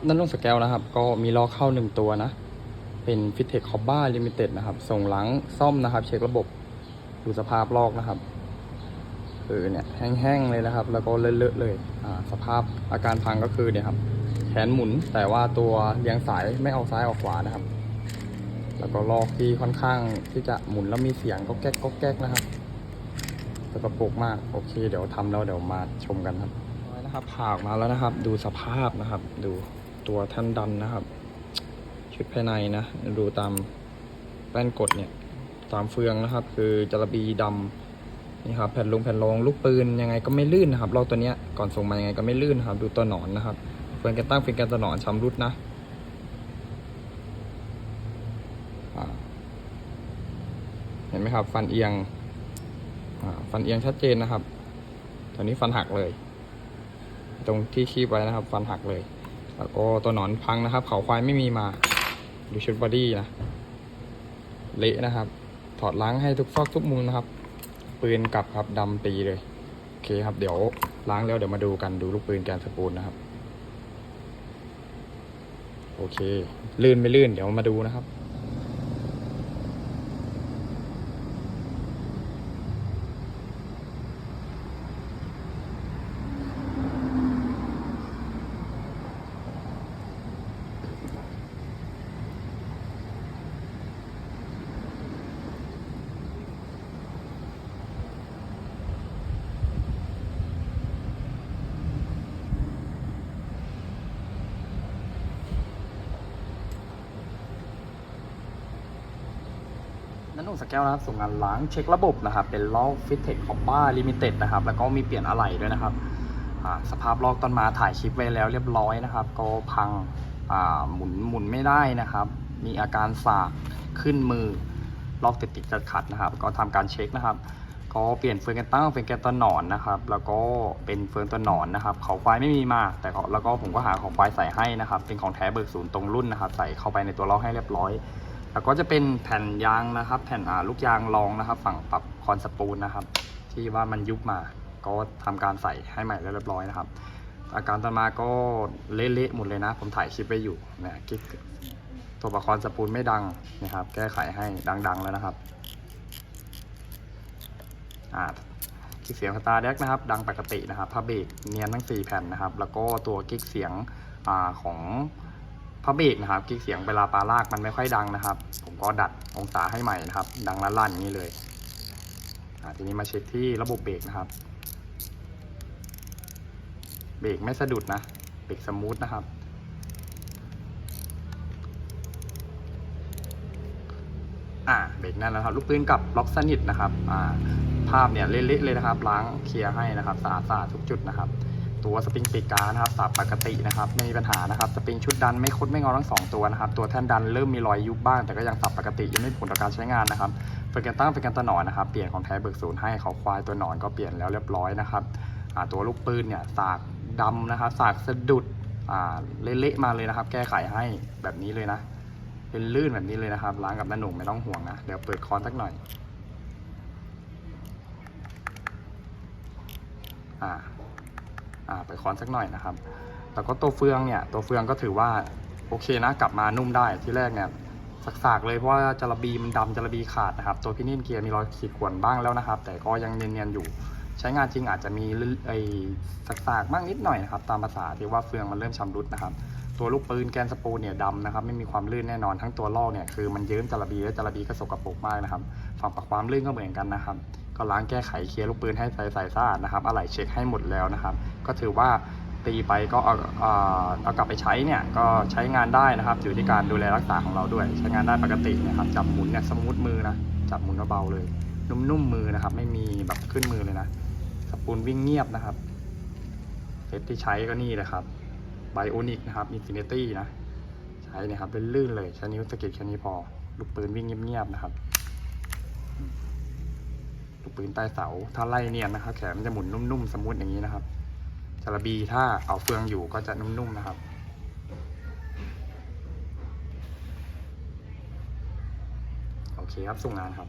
นั่นลงสแกลนะครับ ก็มีล้อเข้าหนึ่งตัวนะ เป็นฟิตเทคคอบบ้าลิมิเต็ดนะครับ ส่งหลังซ่อมนะครับ เช็คระบบดูสภาพลอกนะครับคือเนี่ยแห้งๆเลยนะครับ แล้วก็เลอะๆเลยอ่าสภาพอาการพังก็คือเนี่ยครับ แขนหมุนแต่ว่าตัวเลียงสายไม่ออกซ้ายออกขวานะครับ แล้วก็ลอกที่ค่อนข้างที่จะหมุนแล้วมีเสียงก็แก๊กก็แก๊กนะครับสกปรกมากโอเค เดี๋ยวทำแล้วเดี๋ยวมาชมกันครับนะครับผ่าออกมาแล้วนะครับ ดูสภาพนะครับ ดู ตัวท่านดันนะครับ ชุดภายในนะ ดูตามแป้นกดเนี่ยตามเฟืองนะครับ คือจระบีดำนี่ครับแผ่นลงแผ่นรองลูกปืนยังไงก็ไม่ลื่นนะครับลอตัวเนี้ยก่อนส่งมายังไงก็ไม่ลื่นนะครับ ดูตัวหนอนนะครับเฟืองกันตั้งเฟืองกันตัวหนอนชำรุดนะเห็นไหมครับ ฟันเอียงฟันเอียงชัดเจนนะครับตอนนี้ฟันหักเลย ตรงที่คีบไว้นะครับ ฟันหักเลย แล้วก็ตัวหนอนพังนะครับ เขาควายไม่มีมาดูชุดบอดี้นะเละนะครับ ถอดล้างให้ทุกซอกทุกมุมนะครับปืนกลับครับดำปีเลยโอเคครับเดี๋ยวล้างแล้วเดี๋ยวมาดูกันดูลูกปืนแกนสปูลนะครับ โอเค ลื่นไม่ลื่นเดี๋ยวมาดูนะครับ นั่นองสแกลนะครับส่งงานล้างเช็คระบบนะครับ เป็นล้อฟิตเทคคอปบ้าลิมิเต็ดนะครับ แล้วก็มีเปลี่ยนอะไหล่ด้วยนะครับสภาพลอกตอนมาถ่ายคลิปไว้แล้วเรียบร้อยนะครับ ก็พังหมุนหมุนไม่ได้นะครับ มีอาการสากขึ้นมือลอกติดติดขัดขัดนะครับ ก็ทำการเช็คนะครับ ก็เปลี่ยนเฟืองกันตั้งเป็นแกนตัวหนอนนะครับ แล้วก็เป็นเฟืองตัวหนอนนะครับเขาควายไม่มีมาแต่แล้วก็ผมก็หาของควายใส่ให้นะครับ เป็นของแท้เบิกศูนย์ตรงรุ่นนะครับ ใส่เข้าไปในตัวลอกให้เรียบร้อย แล้วก็จะเป็นแผ่นยางนะครับ แผ่นอ่าลูกยางรองนะครับ ฝั่งปรับคอนสปูลนะครับ ที่ว่ามันยุบมาก็ทำการใส่ให้ใหม่แล้วเรียบร้อยนะครับ อาการต่อมาก็เละๆหมดเลยนะ ผมถ่ายคลิปไว้อยู่เนี่ยกิ๊กตัวประคอนสปูลไม่ดังนะครับ แก้ไขให้ดังๆแล้วนะครับอ่ากิ๊กเสียงสตาร์เด็กนะครับ ดังปกตินะครับผ้าเบรกเนียนทั้ง 4 แผ่นนะครับ แล้วก็ตัวกิ๊กเสียงอาของ พระเบรกนะครับกิ๊กเสียงเวลาปลาลากมันไม่ค่อยดังนะครับ ผมก็ดัดองศาให้ใหม่นะครับ ดังลั่นๆอย่างนี้เลยทีนี้มาเช็คที่ระบบเบรกนะครับ เบรกไม่สะดุดนะ เบรกสมูทนะครับ อ่า เบรกนั่นแล้วครับ ลูกปืนกับล็อกสนิทนะครับ อ่า ภาพเนี่ยเละๆเลยนะครับ ล้างเคลียร์ให้นะครับ สะอาดๆทุกจุดนะครับ ตัวสปริงปีกกานะครับสับปกตินะครับไม่มีปัญหานะครับสปริงชุดดันไม่คดไม่งอทั้งสองตัวนะครับตัวแท่นดันเริ่มมีรอยยุบบ้างแต่ก็ยังสับปกติยังไม่ผลต่อการใช้งานนะครับเฟรกันตั้งเป็นกันตัวหนอนนะครับเปลี่ยนของแท้เบิกศูนย์ให้เขาควายตัวหนอนก็เปลี่ยนแล้วเรียบร้อยนะครับตัวลูกปืนเนี่ยสากดำนะครับสากสะดุดเละๆมาเลยนะครับ แก้ไขให้แบบนี้เลยนะเป็นลื่นแบบนี้เลยนะครับล้างกับน้าหนุ่มไม่ต้องห่วงนะเดี๋ยวเปิดคอนสักหน่อยอ่า ไปคอนสักหน่อยนะครับ แล้วก็ตัวเฟืองเนี่ยตัวเฟืองก็ถือว่าโอเคนะกลับมานุ่มได้ที่แรกเนี่ยสากๆเลยเพราะว่าจระบีมันดำจระบีขาดนะครับ ตัวพินินเกียร์มีรอยขีดข่วนบ้างแล้วนะครับ แต่ก็ยังเนียนๆอยู่ ใช้งานจริงอาจจะมีไอ้สากๆบ้างนิดหน่อยนะครับ ตามภาษาที่ว่าเฟืองมันเริ่มชำรุดนะครับ ตัวลูกปืนแกนสปูลเนี่ยดำนะครับไม่มีความลื่นแน่นอนทั้งตัวลอกเนี่ยคือมันเยิ้มจระบีและจระบีก็สกปรกมากนะครับ ฝั่งปรับความลื่นก็เหมือนกันนะครับ ก็ล้างแก้ไขเคลียร์ลูกปืนให้ใสๆสะอาดนะครับอะไหล่เช็คให้หมดแล้วนะครับ ก็ถือว่าตีไปก็เอาเอาเอากลับไปใช้เนี่ยก็ใช้งานได้นะครับ อยู่ที่การดูแลรักษาของเราด้วย ใช้งานได้ปกตินะครับ จับหมุนเนี่ยสมูทมือนะจับหมุนเบาๆเลย นุ่มๆมือนะครับ ไม่มีแบบขึ้นมือเลยนะสปูลวิ่งเงียบนะครับเซตที่ใช้ก็นี่แหละครับไบโอนิกนะครับอินฟินิตี้นะใช้เนี่ยครับลื่นๆเลยใช้นิ้วสะกิดแค่นี้พอลูกปืนวิ่งเงียบๆนะครับ ลูกปืนใต้เสา ถ้าไล่เนียนนะครับ แขนมันจะหมุนนุ่มๆ สมูทอย่างนี้นะครับจระบีถ้าเอาเฟืองอยู่ก็จะนุ่มๆนะครับ โอเคครับส่งงานครับ